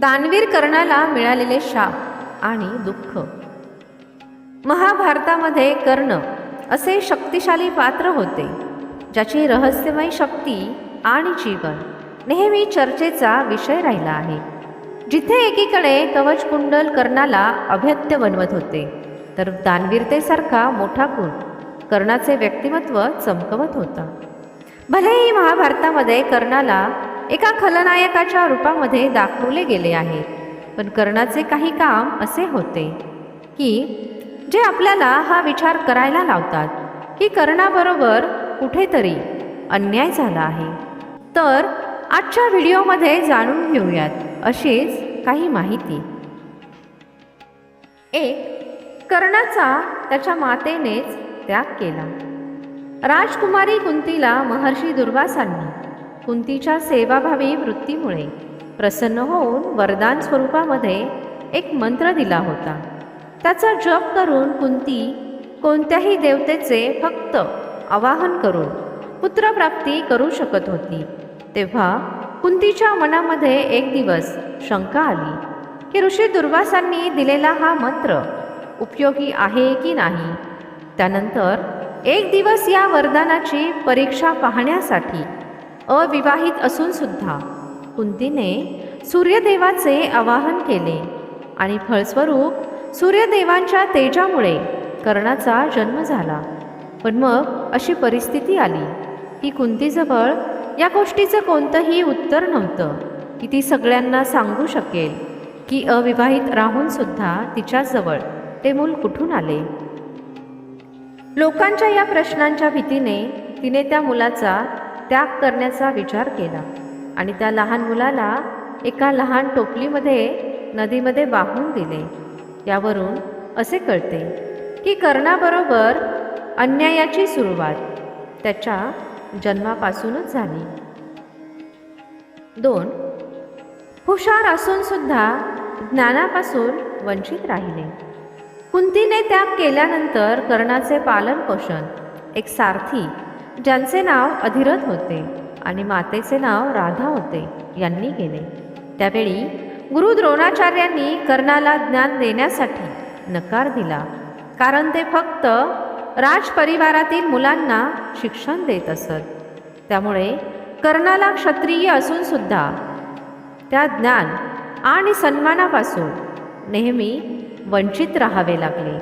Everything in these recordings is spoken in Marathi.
दानवीर कर्णाला मिळालेले शाप आणि दुःख. महाभारतामध्ये कर्ण असे शक्तिशाली पात्र होते ज्याची रहस्यमय शक्ती आणि जीवन नेहमी चर्चेचा विषय राहिला आहे. जिथे एकीकडे कवचकुंडल कर्णाला अभेद्य बनवत होते तर दानवीरतेसारखा मोठा गुण कर्णाचे व्यक्तिमत्व चमकवत होता. भलेही महाभारतामध्ये कर्णाला एका खलनायकाच्या रूपामध्ये दाखवले गेले आहे. पण कर्णाचे काही काम असे होते की जे आपल्याला हा विचार करायला लावतात की कर्णाबरोबर कुठेतरी अन्याय झाला आहे. तर आजच्या व्हिडिओमध्ये जाणून घेऊयात अशीच काही माहिती. एक कर्णाचा त्याच्या मातेनेच त्याग केला. राजकुमारी कुंतीला महर्षी दुर्वासांनी कुंतीच्या सेवाभावी वृत्तीमुळे प्रसन्न होऊन वरदान स्वरूपामध्ये एक मंत्र दिला होता. त्याचा जप करून कुंती कोणत्याही देवतेचे फक्त आवाहन करून पुत्रप्राप्ती करू शकत होती. तेव्हा कुंतीच्या मनामध्ये एक दिवस शंका आली की ऋषी दुर्वासांनी दिलेला हा मंत्र उपयोगी आहे की नाही? त्यानंतर एक दिवस या वरदानाची परीक्षा पाहण्यासाठी अविवाहित असून सुद्धा. कुंतीने सूर्यदेवाचे आवाहन केले आणि फळस्वरूप सूर्यदेवांच्या तेजामुळे कर्णाचा जन्म झाला. पण मग अशी परिस्थिती आली की कुंतीजवळ या गोष्टीचं कोणतंही उत्तर नव्हतं की ती सगळ्यांना सांगू शकेल की अविवाहित राहून सुद्धा तिच्याजवळ ते मूल कुठून आले? लोकांच्या या प्रश्नांच्या भीतीने तिने त्या मुलाचा त्याग करण्याचा विचार केला आणि त्या लहान मुलाला एका लहान टोपलीमध्ये नदीमध्ये वाहून दिले. यावरून असे कळते की कर्णाबरोबर अन्यायाची सुरुवात त्याच्या जन्मापासूनच झाली. दोन. हुशार असून सुद्धा ज्ञानापासून वंचित राहिले. कुंतीने त्याग केल्यानंतर कर्णाचे पालन पोषण एक सारथी ज्यांचे नाव अधिरथ होते आणि मातेचे नाव राधा होते यांनी केले. त्यावेळी गुरु द्रोणाचार्यांनी कर्णाला ज्ञान देण्यासाठी नकार दिला. कारण ते फक्त राजपरिवारातील मुलांना शिक्षण देत असत. त्यामुळे कर्णाला क्षत्रिय असून सुद्धा त्या ज्ञान आणि सन्मानापासून नेहमी वंचित राहावे लागले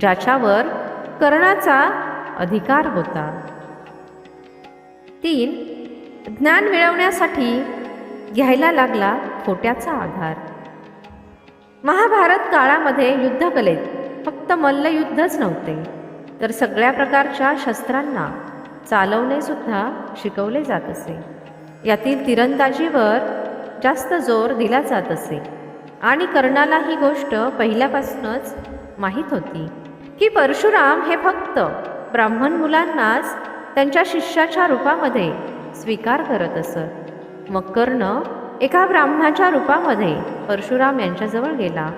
ज्याच्यावर कर्णाचा अधिकार होता. तीन ज्ञान मिळवण्यासाठी घ्यायला लागला खोट्याचा आधार. महाभारत काळामध्ये युद्धकलेत फक्त मल्लयुद्धच नव्हते तर सगळ्या प्रकारच्या शस्त्रांना चालवणे सुद्धा शिकवले जात असे. यातील तिरंदाजीवर जास्त जोर दिला जात असे. आणि कर्णाला ही गोष्ट पहिल्यापासूनच माहीत होती की परशुराम हे फक्त ब्राह्मण मुलांनाच त्यांच्या शिष्याच्या रूपामध्ये स्वीकार करत असत. मग कर्ण एका ब्राह्मणाच्या रूपामध्ये परशुराम यांच्याजवळ गेला.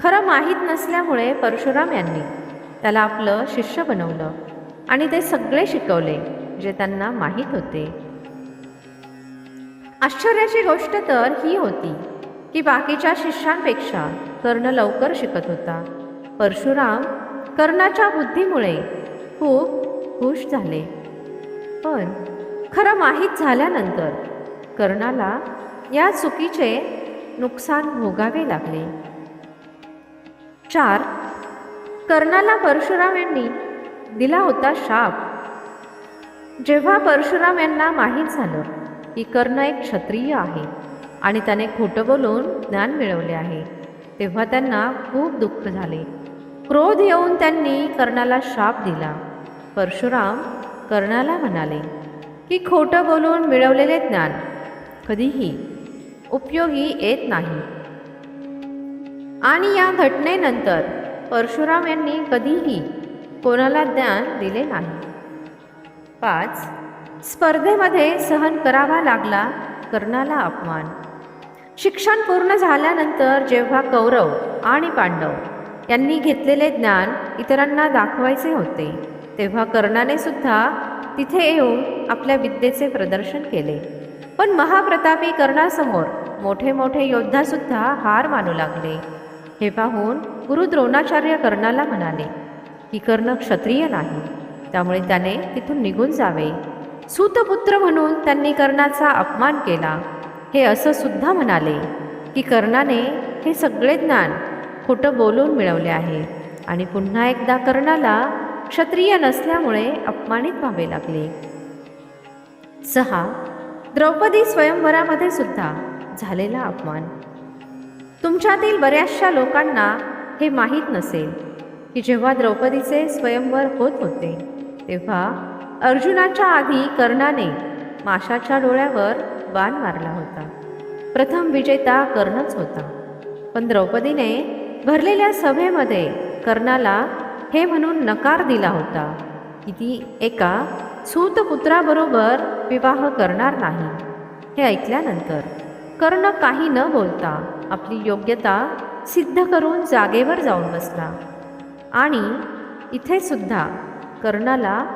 खरं माहीत नसल्यामुळे परशुराम यांनी त्याला आपलं शिष्य बनवलं आणि ते सगळे शिकवले जे त्यांना माहीत होते. आश्चर्याची गोष्ट तर ही होती की बाकीच्या शिष्यांपेक्षा कर्ण लवकर शिकत होता. परशुराम कर्णाच्या बुद्धीमुळे खूप खुश झाले. पण खरं माहीत झाल्यानंतर कर्णाला या चुकीचे नुकसान भोगावे लागले. चार कर्णाला परशुराम यांनी दिला होता शाप. जेव्हा परशुराम यांना माहीत झालं की कर्ण एक क्षत्रिय आहे आणि त्याने खोटं बोलून ज्ञान मिळवले आहे तेव्हा त्यांना खूप दुःख झाले. क्रोध येऊन त्यांनी कर्णाला शाप दिला. परशुराम कर्णाला म्हणाले की खोटं बोलून मिळवलेले ज्ञान कधीही उपयोगी येत नाही. आणि या घटनेनंतर परशुराम यांनी कधीही कोणाला ज्ञान दिले नाही. पाच स्पर्धेमध्ये सहन करावा लागला कर्णाला अपमान. शिक्षण पूर्ण झाल्यानंतर जेव्हा कौरव आणि पांडव यांनी घेतलेले ज्ञान इतरांना दाखवायचे होते तेव्हा कर्णाने सुद्धा तिथे येऊन आपल्या विद्येचे प्रदर्शन केले. पण महाप्रतापी कर्णासमोर मोठे मोठे योद्धासुद्धा हार मानू लागले. हे पाहून गुरु द्रोणाचार्य कर्णाला म्हणाले की कर्ण क्षत्रिय नाही. त्यामुळे त्याने तिथून निघून जावे. सूतपुत्र म्हणून त्यांनी कर्णाचा अपमान केला. हे असं सुद्धा म्हणाले की कर्णाने हे सगळे ज्ञान खोटं बोलून मिळवले आहे. आणि पुन्हा एकदा कर्णाला क्षत्रिय नसल्यामुळे अपमानित व्हावे लागले. सहा. द्रौपदी स्वयंवरामध्ये सुद्धा झालेला अपमान. तुमच्यातील बऱ्याचशा लोकांना हे माहीत नसेल की जेव्हा द्रौपदीचे स्वयंवर होत होते तेव्हा अर्जुनाच्या आधी कर्णाने माशाच्या डोळ्यावर बाण मारला होता. प्रथम विजेता कर्णच होता. पण द्रौपदीने भरलेल्या सभेमध्ये कर्णाला हे म्हणून नकार दिला होता. की ती एका सूतपुत्राबरोबर विवाह करणार नाही. हे ऐकल्यानंतर कर्ण काही न बोलता आपली योग्यता सिद्ध करून जागेवर जाऊन बसला. आणि इथे सुद्धा कर्णाला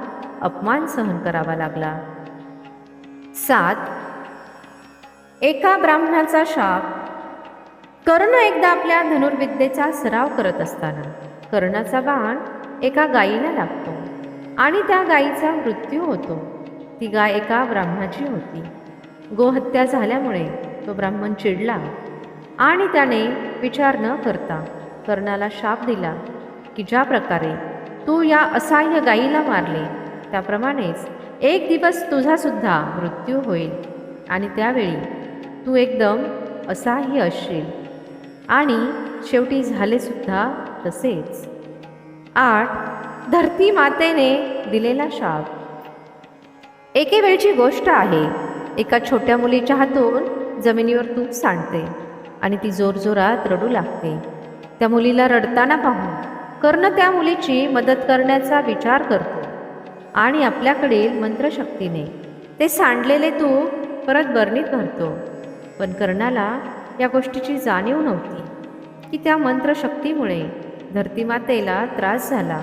अपमान सहन करावा लागला. सात. एका ब्राह्मणाचा शाप. कर्ण एकदा आपल्या धनुर्विद्येचा सराव करत असताना कर्णाचा बाण एका गायीला लागतो आणि त्या गायीचा मृत्यू होतो. ती गाय एका ब्राह्मणाची होती. गोहत्या झाल्यामुळे तो ब्राह्मण चिडला आणि त्याने विचार न करता कर्णाला शाप दिला की ज्या प्रकारे तू या असहाय्य गायीला मारले त्याप्रमाणेच एक दिवस तुझासुद्धा मृत्यू होईल आणि त्यावेळी तू एकदम असहाय्य असशील. आणि शेवटी झालेसुद्धा तसेच आठ धरती मातेने दिलेला शाप. एके वेळची गोष्ट आहे एका छोट्या मुलीच्या हातून जमिनीवर तूप सांडते आणि ती जोरजोरात रडू लागते. त्या मुलीला रडताना पाहून कर्ण त्या मुलीची मदत करण्याचा विचार करतो आणि आपल्याकडील मंत्रशक्तीने ते सांडलेले तूप परत बरणीत भरतो. पण कर्णाला या गोष्टीची जाणीव नव्हती की त्या मंत्रशक्तीमुळे धरतीमातेला त्रास झाला.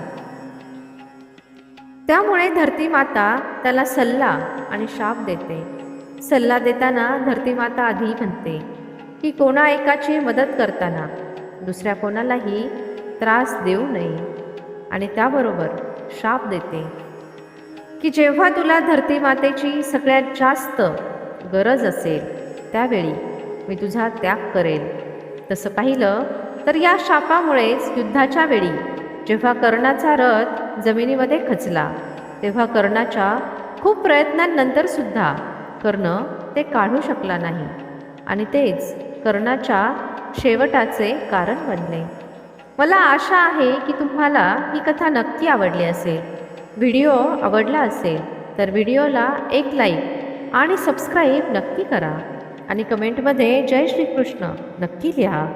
त्यामुळे धरतीमाता त्याला सल्ला आणि शाप देते. सल्ला देताना धरतीमाता आधी म्हणते की कोणा एकाची मदत करताना दुसऱ्या कोणालाही त्रास देऊ नये आणि त्याबरोबर शाप देते. की जेव्हा तुला धरतीमातेची सगळ्यात जास्त गरज असेल त्यावेळी मी तुझा त्याग करेल. तसं पाहिलं तर या शापामुळेच युद्धाच्या वेळी जेव्हा कर्णाचा रथ जमिनीमध्ये खचला तेव्हा कर्णाच्या खूप प्रयत्नांनंतर सुद्धा कर्ण ते काढू शकला नाही आणि तेच कर्णाच्या शेवटाचे कारण बनले. मला आशा आहे की तुम्हाला ही कथा नक्की आवडली असेल. व्हिडिओ आवडला असेल तर व्हिडिओला एक लाईक आणि सबस्क्राईब नक्की करा आणि कमेंटमध्ये जय श्रीकृष्ण नक्की लिहा.